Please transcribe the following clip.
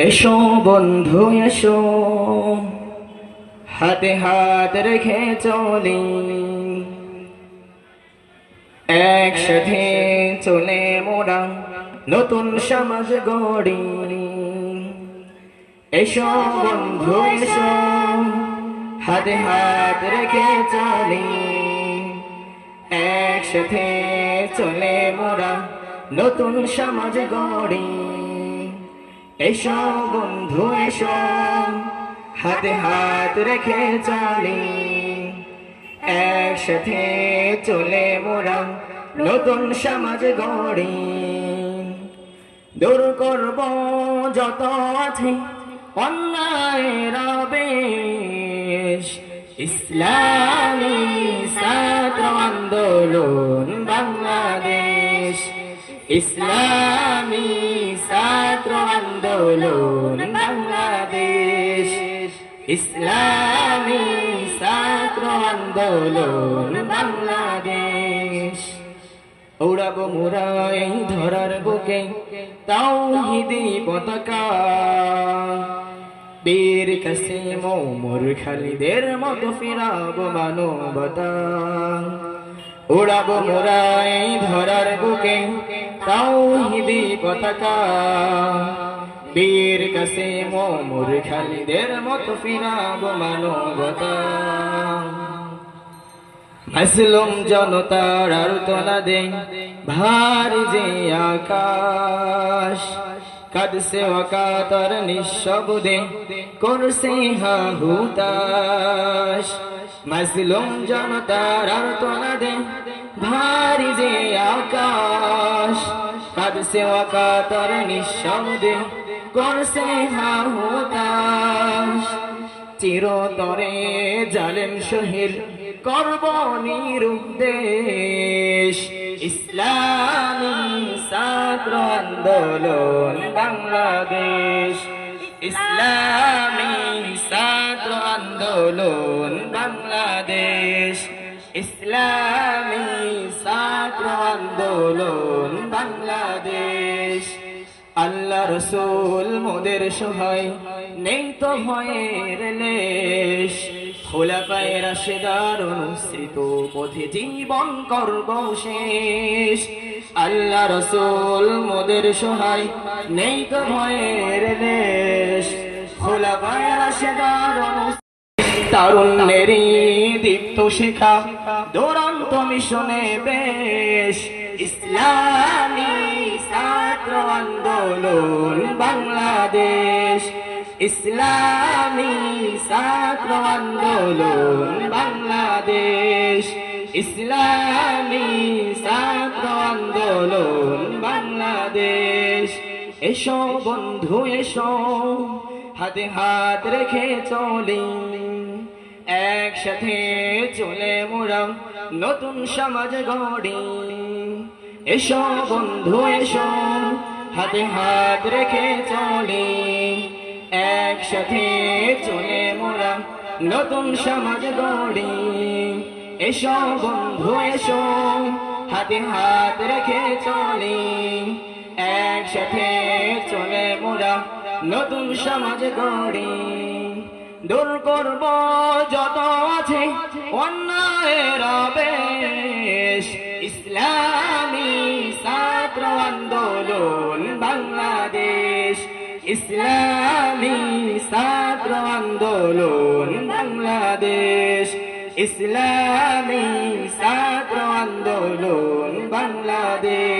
এসো বন্ধু, এসো। হাতে হাত রেখে চলি। একসাথে চলে মোরা নতুন সমাজ গড়ি। এসো বন্ধু, এসো। হাতে হাত রেখে চলি। একসাথে চলে মোরা নতুন সমাজ গড়ি। এসো বন্ধু, এসো। হাতে হাত রেখে চলি। একসাথে চলে মোরা নতুন সমাজ গড়ি। দূর করব যত আছে অন্যায় রবেশ ইসলামী ছাত্র আন্দোলন, বাংলাদেশ। ইসলামী ছাত্র আন্দোলন বাংলাদেশ। ইসলামী ছাত্র আন্দোলন বাংলাদেশ। উড়াবো মোরা এই ধরার বুকে তাওহিদি পতাকা। বীর কাসিম মোর খালিদের মতো ফিরাবো মানবতা। উড়াবো মোরা এই ধরার বুকে তাওহিদি পতাকা। বীর কাসিম মোর খালিদের মতো ফিরাবো মানবতা। মাসলুম জনতার আর্তনা দেই ভারী যে আকাশ। কাদসে ওয়াকাতর নিঃশব্দে, করছে হাহুতাশ। মাসলুম জনতার আর্তনা দেই ভারী যে আকাশ কাদসে ওয়াকাতর নিঃশব্দে করছে হাহুতাশ। চিরতরে জালেম শহীদ করব নিরুদ্দেশ। ইসলামী ছাত্র আন্দোলন বাংলাদেশ। ইসলামী আন্দোলন বাংলাদেশ। ইসলামী ছাত্র আন্দোলন বাংলাদেশ। আল্লাহ রসুল মোদের সহায় নেই তো ভয়ের লেশ। খোলাপায় রাশেদার অনুসৃত পথে জীবন করব শেষ। আল্লাহ রসুল মোদের সহায় নেই তো ভয়ের লেশ। খোলাপায় রাশেদার তারুণ্যেরই দীপ্ত শিখা দৌড়ান্ত মিশনে বেশ ইসলামী ছাত্র আন্দোলন বাংলাদেশ। ইসলামী ছাত্র আন্দোলন বাংলাদেশ। ইসলামী ছাত্র আন্দোলন বাংলাদেশ। এসো বন্ধু, এসো, হাতে হাত রেখে চলি। একসাথে চলে মোরা নতুন সমাজ গড়ি। এসো বন্ধু, এসো, হাতে হাত রেখে চলি। একসাথে চলে মোরা নতুন সমাজ গড়ি। এসো বন্ধু, এসো, হাতে হাত রেখে চলি। একসাথে চলে মোরা নতুন সমাজ গড়ি। দূর করব যত আছে অন্যের বেশ ইসলামী ছাত্র আন্দোলন বাংলাদেশ। ইসলামী ছাত্র আন্দোলন বাংলাদেশ। ইসলামী ছাত্র আন্দোলন বাংলাদেশ।